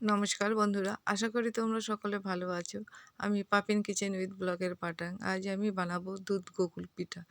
নমস্কার বন্ধুরা, আশা করি তোমরা সকলে ভালো আছো। আমি পাপিন কিচেন উইথ ব্লগের পাঠান আজ আমি বানাবো দুধ গোকুল পিঠা।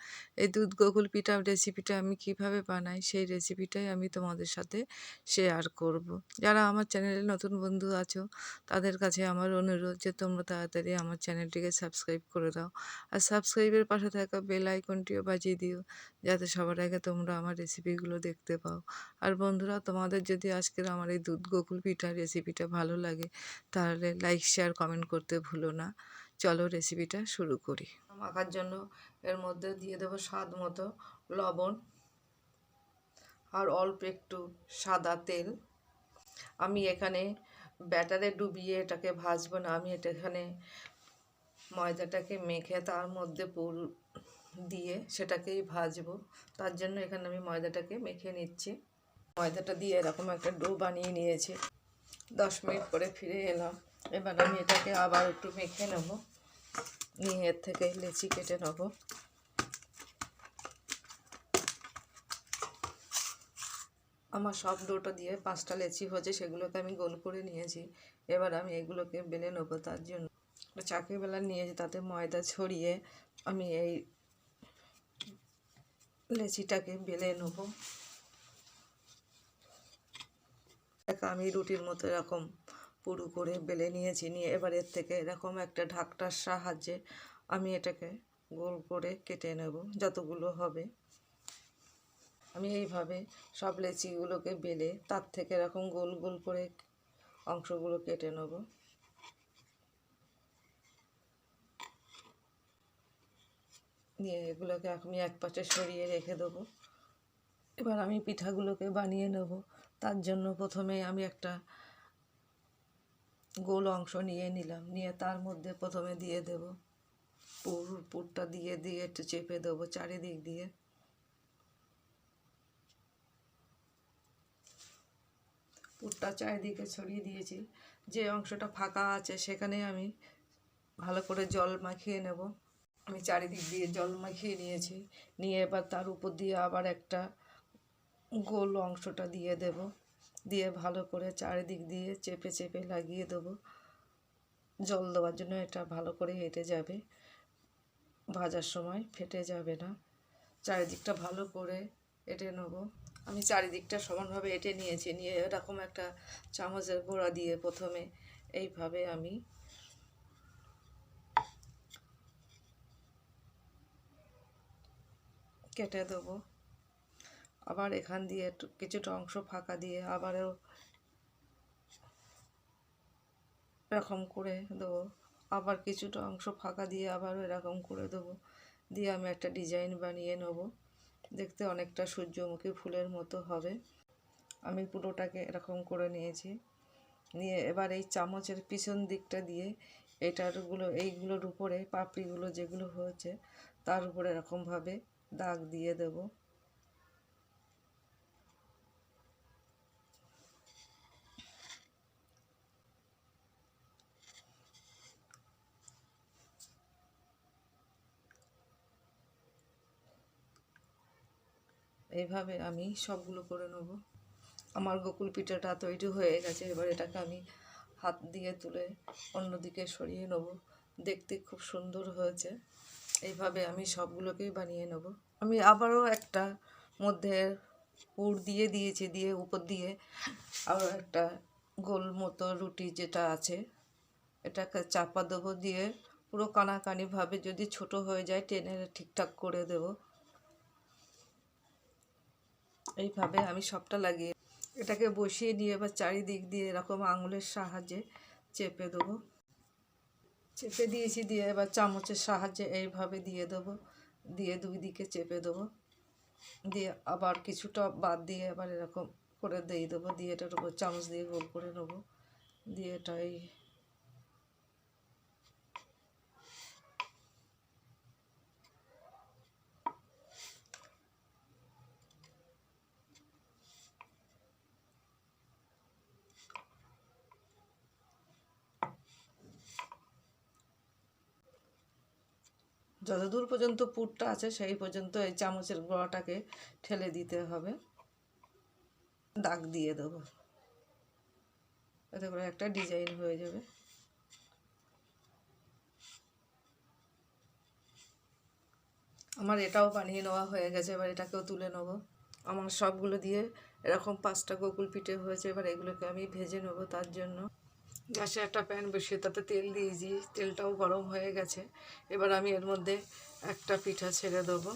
এই দুধ গোকুল পিঠা রেসিপিটা আমি কীভাবে বানাই সেই রেসিপিটাই আমি তোমাদের সাথে শেয়ার করব। যারা আমার চ্যানেলে নতুন বন্ধু আছো, তাদের কাছে আমার অনুরোধ যে তোমরা তাড়াতাড়ি আমার চ্যানেলটিকে সাবস্ক্রাইব করে দাও। আর সাবস্ক্রাইবের পাশে থাকা বেল আইকনটিও বাজিয়ে দিও, যাতে সবার আগে তোমরা আমার রেসিপিগুলো দেখতে পাও। আর বন্ধুরা, তোমাদের যদি আজকের আমার এই দুধ গোকুল পিঠা রেসিপিটা ভালো লাগে, তাহলে লাইক শেয়ার কমেন্ট করতে ভুলো না। চলো রেসিপিটা শুরু করি। মাখার জন্য এর মধ্যে দিয়ে দেবো স্বাদ মতো লবণ আর অল্প একটু সাদা তেল। আমি এখানে ব্যাটারে ডুবিয়ে এটাকে ভাজবো না, আমি এটা এখানে ময়দাটাকে মেখে তার মধ্যে পুর দিয়ে সেটাকেই ভাজবো। তার জন্য এখানে আমি ময়দাটাকে মেখে নিচ্ছি। ময়দাটা দিয়ে এরকম একটা ডো বানিয়ে নিয়েছি। দশ মিনিট পরে ফিরে এলাম। এবার আমি এটাকে আবার একটু মেখে নেব। নিয়ে এর থেকে লেচি কেটে নেব। আমার সব ডোটা দিয়ে পাঁচটা লেচি হয়েছে, সেগুলোকে আমি গোল করে নিয়েছি। এবার আমি এগুলোকে বেলে নেব তার জন্য। চাকি বেলা নিয়েছি তাতে ময়দা ছড়িয়ে আমি এই লেচিটাকে বেলে নেব। আমি রুটির মতো এরকম পুরু করে বেলে নিয়েছি। নিয়ে এবার এর থেকে এরকম একটা ঢাকটার সাহায্যে আমি এটাকে গোল করে কেটে নেব, যতগুলো হবে। আমি এইভাবে সব লেচিগুলোকে বেলে তার থেকে এরকম গোল গোল করে অংশগুলো কেটে নেব। নিয়ে এগুলোকে আমি এক পাশে সরিয়ে রেখে দেবো। এবার আমি পিঠাগুলোকে বানিয়ে নেব। তার জন্য প্রথমে আমি একটা গোল অংশ নিয়ে নিলাম। নিয়ে তার মধ্যে প্রথমে দিয়ে দেব। পুর, পুরটা দিয়ে দিয়ে একটু চেপে দেবো চারিদিক দিয়ে। পুরটা চারিদিকে ছড়িয়ে দিয়েছি। যে অংশটা ফাঁকা আছে সেখানে আমি ভালো করে জল মাখিয়ে নেব। আমি চারিদিক দিয়ে জল মাখিয়ে নিয়েছি। নিয়ে এবার তার উপর দিয়ে আবার একটা গোল অংশটা দিয়ে দেব। দিয়ে ভালো করে চারিদিক দিয়ে চেপে চেপে লাগিয়ে দেব। জল দেওয়ার জন্য এটা ভালো করে হেঁটে যাবে। ভাজার সময় ফেটে যাবে না। চারিদিকটা ভালো করে এঁটে নেব। আমি চারিদিকটা সমানভাবে এটে নিয়েছি। নিয়ে এরকম একটা চামচের গোড়া দিয়ে প্রথমে এইভাবে আমি কেটে দেবো। আবার এখান দিয়ে কিছুটা অংশ ফাঁকা দিয়ে আবারও এরকম করে দেবো। আবার কিছুটা অংশ ফাঁকা দিয়ে আবারও এরকম করে দেবো। দিয়ে আমি একটা ডিজাইন বানিয়ে নেব। দেখতে অনেকটা সূর্যমুখী ফুলের মতো হবে। আমি পুরোটাকে এরকম করে নিয়েছি। নিয়ে এবার এই চামচের পিছন দিকটা দিয়ে এটারগুলো এইগুলোর উপরে পাপড়িগুলো যেগুলো হয়েছে, তার উপরে এরকমভাবে দাগ দিয়ে দেবো। এইভাবে আমি সবগুলো করে নেব। আমার গোকুল পিঠাটা তৈরি হয়ে গেছে, এবার এটাকে আমি হাত দিয়ে তুলে অন্যদিকে সরিয়ে নেব। দেখতে খুব সুন্দর হয়েছে। এইভাবে আমি সবগুলোকেই বানিয়ে নেব। আমি আবারও একটা মধ্যে পুর দিয়ে দিয়েছি, দিয়ে উপর দিয়ে আরও একটা গোল মতো রুটি যেটা আছে, এটাকে চাপা দেবো দিয়ে পুরো কানাকানিভাবে যদি ছোট হয়ে যায়, টেনে ঠিকঠাক করে দেবো। এইভাবে আমি সবটা লাগিয়ে এটাকে বসিয়ে নিয়ে এবার চারিদিক দিয়ে এরকম আঙুলের সাহায্যে চেপে দেবো। চেপে দিয়েছি, দিয়ে এবার চামচের সাহায্যে এইভাবে দিয়ে দেবো, দিয়ে দুই দিকে চেপে দেবো। দিয়ে আবার কিছুটা বাদ দিয়ে আবার এরকম করে দিয়ে দেবো, দিয়ে এটার উপর চামচ দিয়ে গোল করে নেব। দিয়ে এটাই যতদূর পর্যন্ত পুরটা আছে, সেই পর্যন্ত এই চামচের গোড়াটাকে ঠেলে দিতে হবে। দাগ দিয়ে দেবো। এতে করে একটা ডিজাইন হয়ে যাবে। আমার এটাও বানিয়ে নেওয়া হয়ে গেছে, এবার এটাকেও তুলে নেব। আমার সবগুলো দিয়ে এরকম পাঁচটা গোকুল পিঠে হয়েছে, এবার এগুলোকে আমি ভেজে নেব তার জন্য। গ্যাসে একটা প্যান বসিয়ে তাতে তেল দিয়েছি তেলটাও গরম হয়ে গেছে। এবার আমি এর মধ্যে একটা পিঠা ছেড়ে দেবো।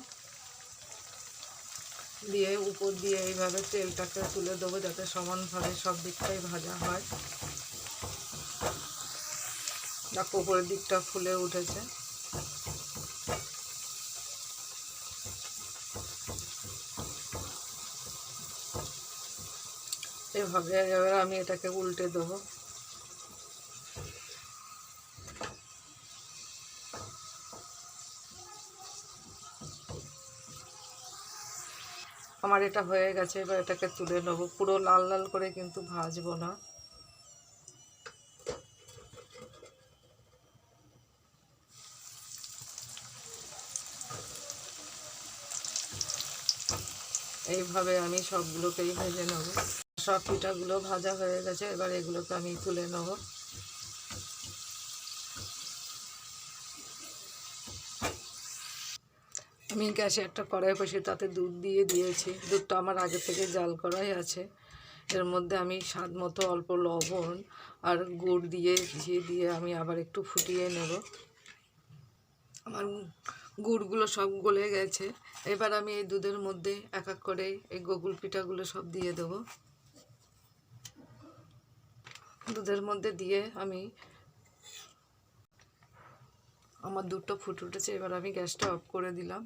দিয়ে উপর দিয়ে এইভাবে তেলটাকে তুলে দেবো যাতে সমানভাবে সব দিকটাই ভাজা হয়। দেখো, উপরের দিকটা ফুলে উঠেছে। এভাবে এবার আমি এটাকে উল্টে দেবো। আমার এটা হয়ে গেছে, এবার এটাকে তুলে নেব। পুরো লাল লাল করে কিন্তু ভাজবো না। এইভাবে আমি সবগুলোকেই ভেজে নেব। সব পিঠাগুলো ভাজা হয়ে গেছে, এবার এগুলোকে আমি তুলে নেব। আমি গ্যাসে একটা কড়াই বসে তাতে দুধ দিয়ে দিয়েছি। দুধটা আমার আগে থেকে জাল করাই আছে। এর মধ্যে আমি স্বাদ মতো অল্প লবণ আর গুড় দিয়ে ঘি দিয়ে আমি আবার একটু ফুটিয়ে নেব। আমার গুড়গুলো সব গলে গেছে। এবার আমি এই দুধের মধ্যে এক এক করে এই গোকুল পিঠাগুলো সব দিয়ে দেবো। দুধের মধ্যে দিয়ে আমি আমার দুধটা ফুটে উঠেছে। এবার আমি গ্যাসটা অফ করে দিলাম।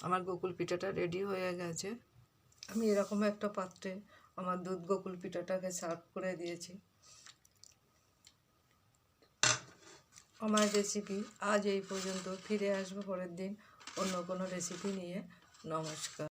আমার গোকুল পিঠাটা রেডি হয়ে গেছে। আমি এরকম একটা পাত্রে আমার দুধ গোকুল পিঠাটাকে সার্ভ করে দিয়েছি। আমার রেসিপি আজ এই পর্যন্ত, ফিরে আসব পরের দিন অন্য কোনো রেসিপি নিয়ে। নমস্কার।